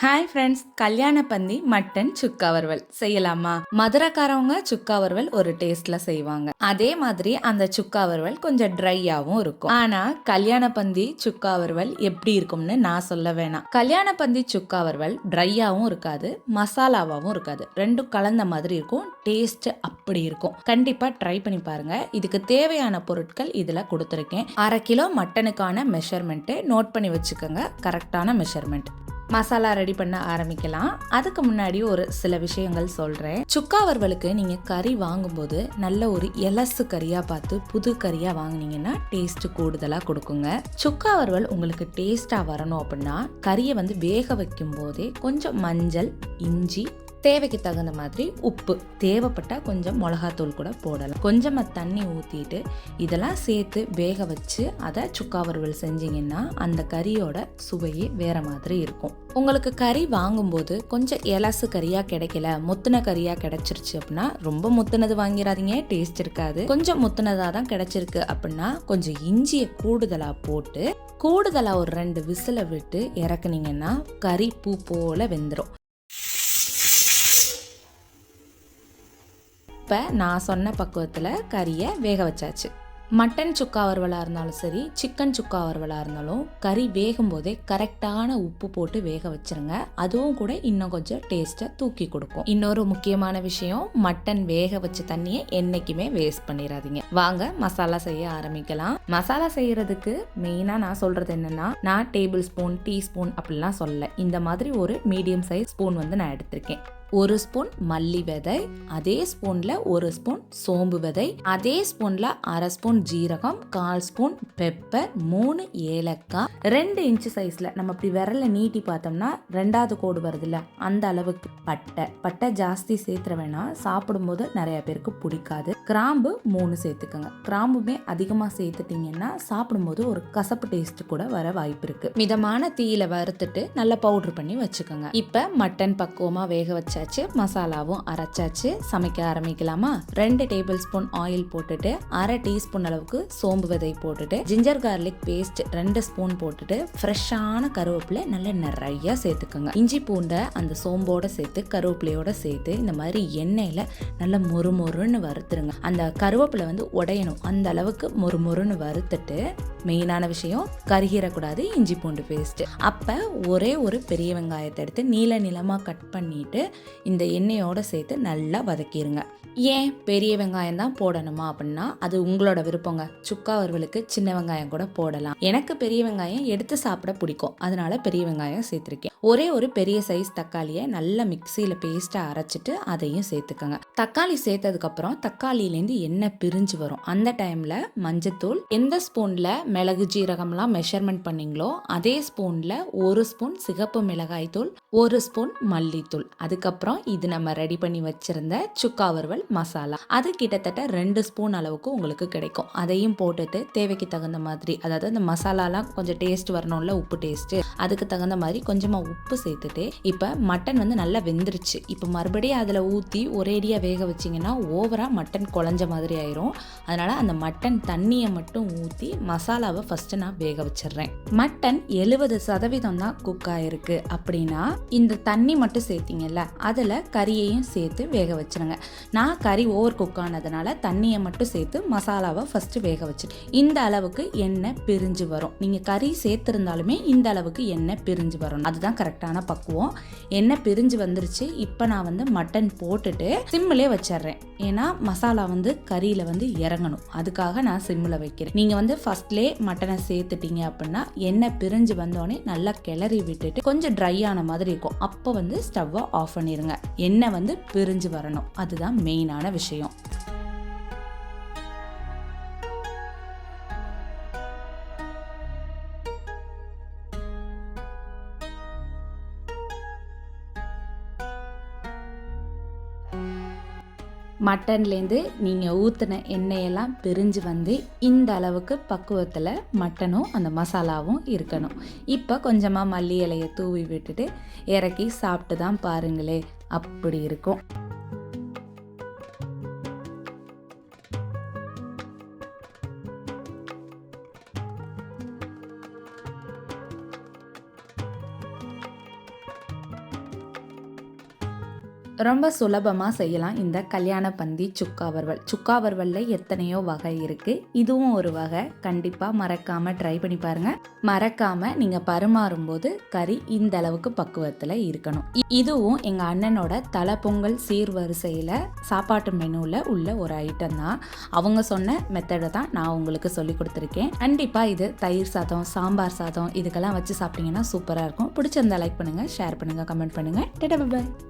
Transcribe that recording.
Hi friends கல்யாண பந்தி mutton சுக்கா வறுவல் செய்யலாமா? மதுரைக்காரவங்க சுக்கா வறுவல் ஒரு டேஸ்ட்ல செய்வாங்க. அதே மாதிரி அந்த சுக்கா வறுவல் கொஞ்சம் ட்ரையாகவும் இருக்கும். ஆனா கல்யாண பந்தி சுக்கா வறுவல் எப்படி இருக்கும்னு நான் சொல்ல வேணாம். கல்யாண பந்தி சுக்கா வறுவல் ட்ரையாகவும் இருக்காது மசாலாவாகவும் இருக்காது. ரெண்டும் கலந்த மாதிரி இருக்கும் டேஸ்ட் அப்படி இருக்கும். கண்டிப்பா ட்ரை பண்ணி பாருங்க. இதுக்கு தேவையான பொருட்கள் இதுல கொடுத்துருக்கேன். அரை கிலோ மட்டனுக்கான மெஷர்மெண்ட்டு நோட் பண்ணி வச்சுக்கோங்க. கரெக்டான மெஷர்மெண்ட் மசாலா ரெடி பண்ண ஆரம்பிக்கலாம். அதுக்கு முன்னாடி ஒரு சில விஷயங்கள் சொல்கிறேன் சுக்கா வறுவலுக்கு நீங்கள் கறி வாங்கும்போது நல்ல ஒரு எலசு கறியாக பார்த்து புது கறியாக வாங்கினீங்கன்னா டேஸ்ட்டு கூடுதலாக கொடுக்குங்க. சுக்கா வறுவல் உங்களுக்கு டேஸ்ட்டாக வரணும் அப்படின்னா கறியை வந்து வேக வைக்கும் போதே கொஞ்சம் மஞ்சள் இஞ்சி தேவைக்கு தகுந்த மாதிரி உப்பு. தேவைப்பட்டால் கொஞ்சம் மிளகாத்தூள் கூட போடலாம். கொஞ்சமாக தண்ணி ஊற்றிட்டு இதெல்லாம் சேர்த்து வேக வச்சு அதை சுக்கா வறுவல் செஞ்சீங்கன்னா அந்த கறியோட சுவையே வேற மாதிரி இருக்கும். உங்களுக்கு கறி வாங்கும்போது கொஞ்சம் எலசு கறியாக கிடைக்கல முத்துன கறியாக கிடைச்சிருச்சு அப்படின்னா ரொம்ப முத்துனது வாங்கிடாதீங்க டேஸ்ட் இருக்காது. கொஞ்சம் முத்துனதாக தான் கிடைச்சிருக்கு அப்படின்னா கொஞ்சம் இஞ்சியை கூடுதலாக போட்டு கூடுதலாக ஒரு ரெண்டு விசிலை விட்டு இறக்குனீங்கன்னா கறி பூ போல வெந்துடும் இப்போ நான் சொன்ன பக்குவத்தில் கறியை வேக வச்சாச்சு. மட்டன் சுக்கா வறுவலாக இருந்தாலும் சரி சிக்கன் சுக்கா வறுவலாக இருந்தாலும் கறி வேகும் போதே கரெக்டான உப்பு போட்டு வேக வச்சிருங்க. அதுவும் கூட இன்னும் கொஞ்சம் டேஸ்ட்டை தூக்கி கொடுக்கும். இன்னொரு முக்கியமான விஷயம் மட்டன் வேக வச்ச தண்ணியை என்றைக்குமே வேஸ்ட் பண்ணிடாதீங்க. வாங்க மசாலா செய்ய ஆரம்பிக்கலாம். மசாலா செய்கிறதுக்கு மெயினாக நான் சொல்கிறது என்னன்னா நான் டேபிள் ஸ்பூன் டீ ஸ்பூன் அப்படிலாம் சொல்லலை. இந்த மாதிரி ஒரு மீடியம் சைஸ் ஸ்பூன் வந்து நான் எடுத்திருக்கேன். ஒரு ஸ்பூன் மல்லி விதை அதே ஸ்பூன்ல ஒரு ஸ்பூன் சோம்பு விதை அதே ஸ்பூன்ல அரை ஸ்பூன் ஜீரகம் கால் ஸ்பூன் பெப்பர் மூணு ஏலக்காய். ரெண்டு இன்ச்சு சைஸ்ல நம்ம இப்படி விரல நீட்டி பார்த்தோம்னா ரெண்டாவது கோடு வருதுல்ல அந்த அளவுக்கு பட்டை. பட்டை ஜாஸ்தி சேர்த்துற வேணாம். சாப்பிடும்போது நிறைய பேருக்கு பிடிக்காது. கிராம்பு மூணு சேர்த்துக்கோங்க. கிராம்புமே அதிகமாக சேர்த்துட்டீங்கன்னா சாப்பிடும்போது ஒரு கசப்பு டேஸ்ட் கூட வர வாய்ப்பு இருக்கு. மிதமான தீயில வறுத்துட்டு நல்லா பவுடர் பண்ணி வச்சுக்கோங்க. இப்போ மட்டன் பக்குவமா வேக வச்ச அரைச்சாச்சு மசாலாவும் அரைச்சாச்சு. சமைக்க ஆரம்பிக்கலாமா? ரெண்டு டேபிள் ஸ்பூன் ஆயில் போட்டுட்டு அரை டீஸ்பூன் அளவுக்கு சோம்பு விதை போட்டுட்டு ஜிஞ்சர் கார்லிக் பேஸ்ட் ரெண்டு ஸ்பூன் போட்டுட்டு ஃப்ரெஷ்ஷான கருவேப்பிலை நல்லா நிறைய சேர்த்துக்கோங்க. இஞ்சி பூண்டை அந்த சோம்போட சேர்த்து கருவேப்பிலையோட சேர்த்து இந்த மாதிரி எண்ணெயில் நல்லா மொறு மொறுன்னு வறுத்துருங்க. அந்த கருவேப்பிலை வந்து உடையணும். அந்த அளவுக்கு மொறு மொறுன்னு வறுத்துட்டு மெயினான விஷயம் கருகிடக்கூடாது இஞ்சி பூண்டு பேஸ்ட்டு அப்போ ஒரே ஒரு பெரிய வெங்காயத்தை எடுத்து நீல நிலமாக கட் பண்ணிட்டு இந்த எண்ணெயோடு சேர்த்து நல்லா வதக்கிடுங்க ஏன்? பெரிய வெங்காயம் தான் போடணுமா அப்படின்னா அது உங்களோட விருப்பங்க. சுக்கா வறுவலுக்கு சின்ன வெங்காயம் கூட போடலாம். எனக்கு பெரிய வெங்காயம் எடுத்து சாப்பிட பிடிக்கும். அதனால பெரிய வெங்காயம் சேர்த்துருக்கேன். ஒரே ஒரு பெரிய சைஸ் தக்காளியை நல்லா மிக்சியில் பேஸ்ட்டாக அரைச்சிட்டு அதையும் சேர்த்துக்கோங்க. தக்காளி சேர்த்ததுக்கப்புறம் தக்காளியிலேருந்து எண்ணெய் பிரிஞ்சு வரும். அந்த டைமில் மஞ்சத்தூள் எந்த ஸ்பூனில் மிளகு ஜீரகம்லாம் மெஷர்மெண்ட் பண்ணீங்களோ அதே ஸ்பூனில் ஒரு ஸ்பூன் சிகப்பு மிளகாய் தூள் ஒரு ஸ்பூன் மல்லித்தூள். அதுக்கப்புறம் இது நம்ம ரெடி பண்ணி வச்சுருந்த சுக்கா வறுவல் மசாலா. அது கிட்டத்தட்ட ரெண்டு ஸ்பூன் அளவுக்கு உங்களுக்கு கிடைக்கும். அதையும் போட்டுட்டு தேவைக்கு தகுந்த மாதிரி அதாவது அந்த மசாலாலாம் கொஞ்சம் டேஸ்ட் வரணும்ல உப்பு டேஸ்ட்டு அதுக்கு தகுந்த மாதிரி கொஞ்சமாக உப்பு சேர்த்துட்டு இப்போ மட்டன் வந்து நல்லா வெந்துருச்சு. இப்போ மறுபடியும் அதில் ஊற்றி ஒரேடியாக வேக வச்சிங்கன்னா ஓவராக மட்டன் குழஞ்ச மாதிரி ஆயிரும். அதனால் அந்த மட்டன் தண்ணியை மட்டும் ஊற்றி மசாலா மசாலாவை ஃபஸ்ட்டு நான் வேக வச்சிடுறேன். மட்டன் எழுபது சதவீதம் தான் குக் ஆயிருக்கு. அப்படின்னா இந்த தண்ணி மட்டும் சேர்த்திங்கல்ல அதில் கறியையும் சேர்த்து வேக வச்சிருங்க. நான் கறி ஓவர் குக் ஆனதுனால தண்ணியை மட்டும் சேர்த்து மசாலாவை ஃபஸ்ட்டு வேக வச்சு இந்த அளவுக்கு எண்ணெய் பிரிஞ்சு வரும். நீங்கள் கறி சேர்த்துருந்தாலுமே இந்த அளவுக்கு எண்ணெய் பிரிஞ்சு வரும். அதுதான் கரெக்டான பக்குவம். எண்ணெய் பிரிஞ்சு வந்துருச்சு. இப்போ நான் வந்து மட்டன் போட்டுட்டு சிம்மிலே வச்சிடுறேன். ஏன்னா மசாலா வந்து கறியில் வந்து இறங்கணும். அதுக்காக நான் சிம்மில் வைக்கிறேன். நீங்கள் வந்து ஃபஸ்ட்லே மட்டனை சேர்த்துட்டீங்க அப்படின்னா எண்ணெய் பிரிஞ்சு வந்தோடனே நல்லா கிளறி விட்டுட்டு கொஞ்சம் ட்ரை ஆன மாதிரி இருக்கும். அப்போ வந்து ஸ்டவ்வை ஆஃப் பண்ணிடுங்க எண்ணெய் வந்து பிரிஞ்சு வரணும். அதுதான் மெயினான விஷயம். மட்டன்லேருந்து நீங்கள் ஊற்றின எண்ணெயெல்லாம் பிரிஞ்சு வந்து இந்த அளவுக்கு பக்குவத்தில் மட்டனும் அந்த மசாலாவும் இருக்கணும். இப்போ கொஞ்சமாக மல்லி இலையை தூவி விட்டுட்டு இறக்கி சாப்பிட்டு தான் பாருங்களே அப்படி இருக்கும். ரொம்ப சுலபமாக செய்யலாம். இந்த கல்யாண பந்தி சுக்கா வறுவல். சுக்கா வறுவலில் எத்தனையோ வகை இருக்குது இதுவும் ஒரு வகை. கண்டிப்பாக மறக்காமல் ட்ரை பண்ணி பாருங்கள் மறக்காமல் நீங்கள் பரிமாறும்போது கறி இந்த அளவுக்கு பக்குவத்தில் இருக்கணும். இ- இதுவும் எங்கள் அண்ணனோட தலை பொங்கல் சீர்வரிசையில் சாப்பாட்டு மெனுவில் உள்ள ஒரு ஐட்டம் தான். அவங்க சொன்ன மெத்தடை தான் நான் உங்களுக்கு சொல்லி கொடுத்துருக்கேன். கண்டிப்பாக இது தயிர் சாதம் சாம்பார் சாதம் இதுக்கெல்லாம் வச்சு சாப்பிட்டீங்கன்னா சூப்பராக இருக்கும். பிடிச்சிருந்தா லைக் பண்ணுங்கள் ஷேர் பண்ணுங்கள் கமெண்ட் பண்ணுங்கள் டேட்டா பாய்